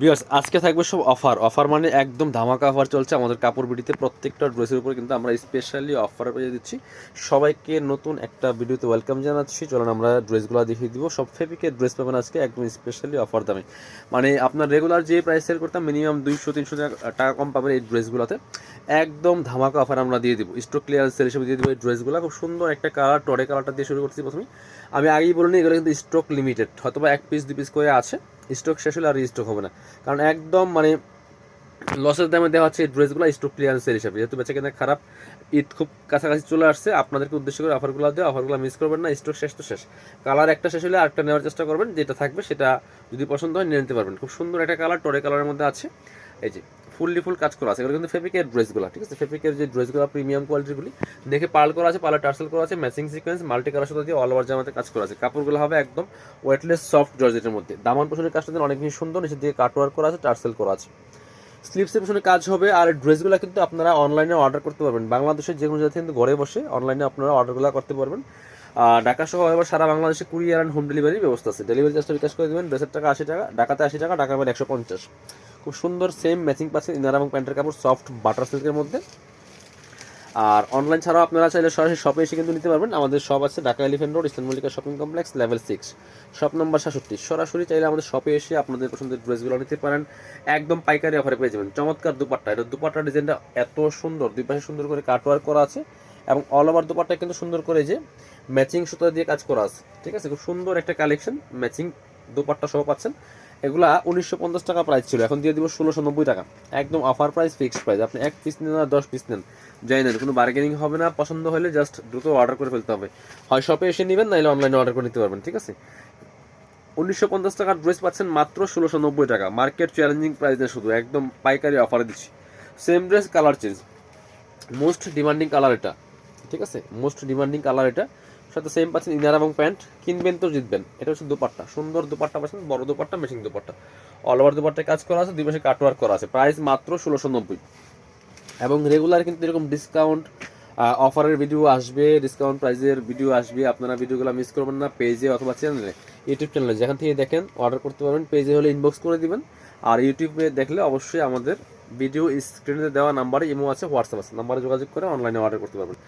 বিয়ার্স আজকে থাকবে সব অফার অফার মানে একদম ধামাকা অফার চলছে আমাদের কাপড় বিডিতে প্রত্যেকটা ড্রেসের উপর কিন্তু আমরা স্পেশালি অফার পেয়ে দিচ্ছি সবাইকে নতুন একটা ভিডিওতে ওয়েলকাম জানাচ্ছি। চলুন আমরা ড্রেসগুলো দেখিয়ে দিব। সব ফেবিকের ড্রেস পাবেন আজকে, একদম স্পেশালি অফার দামে। মানে আপনার রেগুলার যে প্রাইস সেল করতাম মিনিমাম দুইশো, তিনশো টাকা কম পাবেন এই ড্রেসগুলোতে একদম ধামাকা অফার আমরা দিয়ে দিব। স্টক ক্লিয়ার সেল হিসেবে দিয়ে দিব এই ড্রেসগুলো খুব সুন্দর একটা কালার টরে কালারটা দিয়ে শুরু করছি প্রথমে আমি আগেই বলিনি, এগুলো কিন্তু স্টক লিমিটেড হয়তো এক পিস দু পিস করে আছে। স্টক শেষ হলে আর স্টক হবে না। কারণ একদম মানে লসের দামে দেওয়া হচ্ছে এই ড্রেসগুলো স্টক ক্লিয়ারেন্স সেল হিসাবে। যেহেতু বেচা কেনা খারাপ, ঈদ খুব কাছাকাছি চলে আসছে, আপনাদেরকে উদ্দেশ্য করে অফারগুলো দেওয়া অফারগুলো মিস করবেন না স্টক শেষ তো শেষ। কালার একটা শেষ হলে আরেকটা নেওয়ার চেষ্টা করবেন, যেটা থাকবে সেটা যদি পছন্দ হয় নিয়ে নিতে পারবেন। খুব সুন্দর একটা কালার টরে কালারের মধ্যে আছে। এই যে ফুললি ফুল কাজ করা আছে। এগুলো কিন্তু ফেব্রিকের ড্রেসগুলো, ঠিক আছে? ফেব্রিকের যে ড্রেসগুলো প্রিমিয়াম কোয়ালিটিগুলি দেখে পাল করা আছে, পার্লার টার্সেল করা আছে ম্যাচিং সিকোয়েন্স মাল্টি কালার সাথে দিয়ে অল ওভার জামাতে কাজ করা আছে। কাপড়গুলো হবে একদম ওয়েটলেস সফট জর্জেটের মধ্যে। দামান পোষণের কাজটা অনেক বেশি সুন্দর, নিচের দিকে কাটওয়ার্ক করা আছে, টার্সেল করা আছে। স্লিপসের পিছনে কাজ হবে, আর ড্রেসগুলো কিন্তু আপনারা অনলাইনে অর্ডার করতে পারবেন। বাংলাদেশের যে কোনো জায়গা কিন্তু ঘরে বসে অনলাইনে আপনারা অর্ডারগুলো করতে পারবেন। আর ঢাকা সহ এবার সারা বাংলাদেশে কুরিয়ার অ্যান্ড হোম ডেলিভারির ব্যবস্থা আছে। ডেলিভারি চার্জটা বিকাশ করে দেবেন ড্রেসের টাকা আশি টাকা, ঢাকাতে আশি টাকা ঢাকা বাইরে একশো পঞ্চাশ। খুব সুন্দর সেম ম্যাচিং পাচ্ছে ইনার এবং প্যান্টের কাপড় সফট বাটার সিল্কের মধ্যে। আর অনলাইন ছাড়াও আপনারা চাইলে সরাসরি শপে এসে কিন্তু নিতে পারবেন। আমাদের শপ আছে Dhaka Elephant Road Eastern Mallika shopping complex level six shop number সাতষট্টি। সরাসরি চাইলে আমাদের শপে এসে আপনাদের পছন্দের ড্রেসগুলো নিতে পারেন। একদম পাইকারি অফারে পেয়ে যাবেন। চমৎকার দুপাট্টা। এটা দুপাট্টার ডিজাইনটা এত সুন্দর। দুই পাশে সুন্দর করে কাটওয়ার্ক করা আছে এবং অল ওভার দুপাট্টা কিন্তু সুন্দর করে যে ম্যাচিং সুতা দিয়ে কাজ করা আছে। ঠিক আছে? খুব সুন্দর একটা কালেকশন ম্যাচিং দুপাট্টা সহ পাচ্ছেন। এগুলা উনিশশো পঞ্চাশ টাকা প্রাইস ছিল, এখন দিয়ে দিব ষোলোশো নব্বই টাকা। একদম অফার প্রাইস ফিক্সড প্রাইস আপনি এক পিস নেন আর দশ পিস নেন। যাই নেন, কোনো বার্গেনিং হবে না, পছন্দ হলে জাস্ট দ্রুত অর্ডার করে ফেলতে হবে। হয় শপে এসে নেবেন নাহলে অনলাইনে অর্ডার করে নিতে পারবেন, ঠিক আছে? উনিশশো পঞ্চাশ টাকার ড্রেস পাচ্ছেন মাত্র ষোলোশো নব্বই টাকা। মার্কেট চ্যালেঞ্জিং প্রাইসে শুধু, একদম পাইকারি অফারে দিচ্ছি। Same dress colour change most demanding colour এটা, ঠিক আছে? মোস্ট ডিমান্ডিং কালার এটা। সাথে সেম পাচ্ছেন ইনার এবং প্যান্ট। কিনবেন তো জিতবেন। এটা হচ্ছে দুপাট্টা। সুন্দর দুপাট্টা পাচ্ছেন, বড় dupatta matching dupatta. All over দুপাট্টায় কাজ করা আছে, দুই পাশে কাটওয়ার্ক করা আছে। প্রাইস মাত্র ষোলোশো নব্বই। এবং রেগুলার কিন্তু এরকম ডিসকাউন্ট অফারের ভিডিও আসবে ডিসকাউন্ট প্রাইজের ভিডিও আসবে। আপনারা ভিডিওগুলো মিস করবেন না পেজে অথবা চ্যানেলে ইউটিউব চ্যানেলে যেখান থেকে দেখেন অর্ডার করতে পারবেন পেজে হলে ইনবক্স করে দিবেন। আর ইউটিউবে দেখলে অবশ্যই আমাদের ভিডিও স্ক্রিনে দেওয়া নাম্বারে ইমো আছে হোয়াটসঅ্যাপ আছে। নাম্বারে যোগাযোগ করে অনলাইনে অর্ডার করতে পারবেন।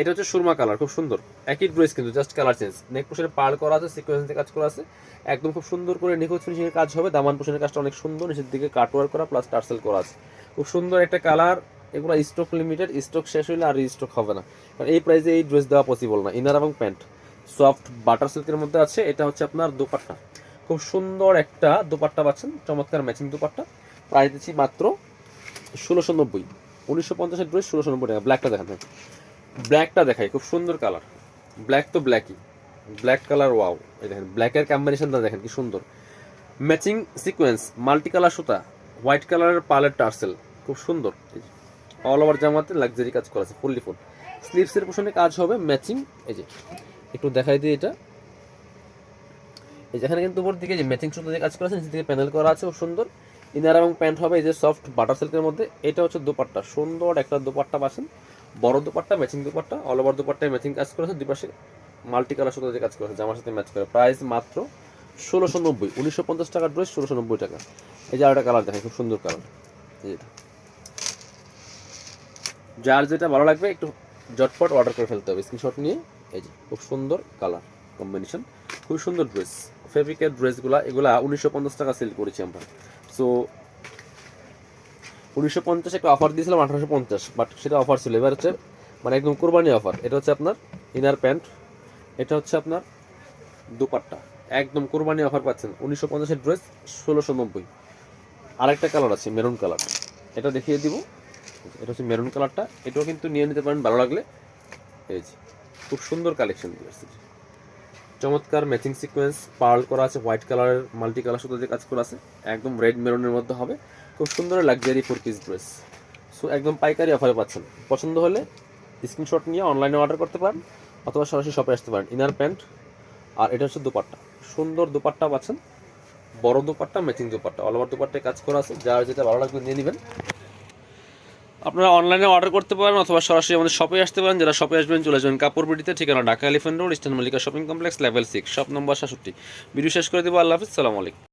এটা হচ্ছে সুরমা কালার, খুব সুন্দর। একই ড্রেস কিন্তু জাস্ট কালার চেঞ্জ নেক পোশাকের পার করা আছে সিকোয়েন্স কাজ করা আছে। একদম খুব সুন্দর করে নিখুঁত ফিনিশিংয়ের কাজ হবে। দামান পোশাকের কাজটা অনেক সুন্দর, নিচের দিকে কাটওয়ার করা প্লাস টার্সেল করা আছে। খুব সুন্দর একটা কালার এগুলো স্টক লিমিটেড স্টক শেষ হলে আর স্টক হবে না। কারণ এই প্রাইসে এই ড্রেস দেওয়া পসিবল না ইনার এবং প্যান্ট সফট বাটার সিল্কের মধ্যে আছে, এটা হচ্ছে আপনার দোপাট্টা। খুব সুন্দর একটা দোপাট্টা পাচ্ছেন, চমৎকার ম্যাচিং দোপাট্টা। প্রাইস দিচ্ছি মাত্র ষোলোশো নব্বই। উনিশশো পঞ্চাশের ড্রেস ষোলোশো নব্বই টাকা ব্ল্যাকটা দেখান ব্ল্যাকটা দেখাই, খুব সুন্দর কালার ব্ল্যাক তো ব্ল্যাকই ব্ল্যাক কালার ওয়াও এই দেখেন ব্ল্যাকের কম্বিনেশনটা দেখেন, কি সুন্দর। ম্যাচিং সিকোয়েন্স মাল্টি কালার সুতা হোয়াইট কালারের পালের টার্সেল খুব সুন্দর। অল ওভার জামাতে লাক্সারি কাজ করা আছে ফুললি ফুল স্লিভসের পোশনে কাজ হবে ম্যাচিং এই যে, একটু দেখাই দিই এটা। এই যেখানে কিন্তু উপর দিকে যে ম্যাচিং সুতো দিয়ে কাজ করা আছে নিচে দিকে প্যানেল করা আছে, খুব সুন্দর। ইনার এবং প্যান্ট হবে এই যে সফট বাটার সিল্কের মধ্যে, এটা হচ্ছে দোপাট্টা, সুন্দর একটা দোপাট্টা পাচ্ছেন। বড় dupatta matching dupatta all over দোপাট্টায় matching কাজ করেছে, দুই পাশে মাল্টি কালার সুতো কাজ করেছে, জামার সাথে ম্যাচ করে। প্রাইস মাত্র ষোলোশো নব্বই, উনিশশো পঞ্চাশ টাকার ড্রেস ষোলোশো নব্বই টাকা। এই যে আরেকটা কালার দেখেন খুব সুন্দর কালার যেটা যার যেটা ভালো লাগবে, একটু জটপট অর্ডার করে ফেলতে হবে। স্ক্রিনশট নিয়ে, এই যে, খুব সুন্দর কালার কম্বিনেশন খুব সুন্দর ড্রেস ফেব্রিকের ড্রেসগুলা এগুলা উনিশশো পঞ্চাশ টাকা সেল করেছি আমরা। সো উনিশশো পঞ্চাশ একটা অফার দিয়েছিলাম, আঠারোশো পঞ্চাশ বাট সেটা অফার ছিল। এবার হচ্ছে মানে একদম কোরবানি অফার এটা হচ্ছে আপনার ইনার প্যান্ট এটা হচ্ছে আপনার দুপাট্টা। একদম কোরবানি অফার পাচ্ছেন। উনিশশো পঞ্চাশের ড্রেস ষোলোশো নব্বই। আরেকটা কালার আছে মেরুন কালার এটা দেখিয়ে দিব। এটা হচ্ছে মেরুন কালারটা এটাও কিন্তু নিয়ে নিতে পারেন, ভালো লাগলে। এই খুব সুন্দর কালেকশন দিয়ে আসছে। চমৎকার ম্যাচিং সিকোয়েন্স পার্ল করা আছে হোয়াইট কালারের মাল্টি কালার সুতো দিয়ে কাজ করা আছে, একদম রেড মেরুনের মধ্যে হবে। খুব সুন্দর luxury four piece dress so একদম পাইকারি অফারে পাচ্ছেন। পছন্দ হলে স্ক্রিনশট নিয়ে অনলাইনে অর্ডার করতে পারেন, অথবা সরাসরি শপে আসতে পারেন। ইনার প্যান্ট আর এটা হচ্ছে দুপাট্টা। সুন্দর দুপাট্টা পাচ্ছেন। বড় dupatta matching dupatta. All over কাজ করা আছে। যার যেটা ভালো লাগবে নিয়ে নেবেন। আপনারা অনলাইনে অর্ডার করতে পারেন অথবা সরাসরি আমাদের শপে আসতে পারেন। যারা শপে আসবেন, চলে যাবেন কাপড় বিটিতে, ঠিকানা Dhaka Elephant Road, Eastern Mallika shopping complex, level six, shop number সাতষট্টি। ভিডিও শেষ করে দেবো, আল্লাহ হাফিজ, সালাম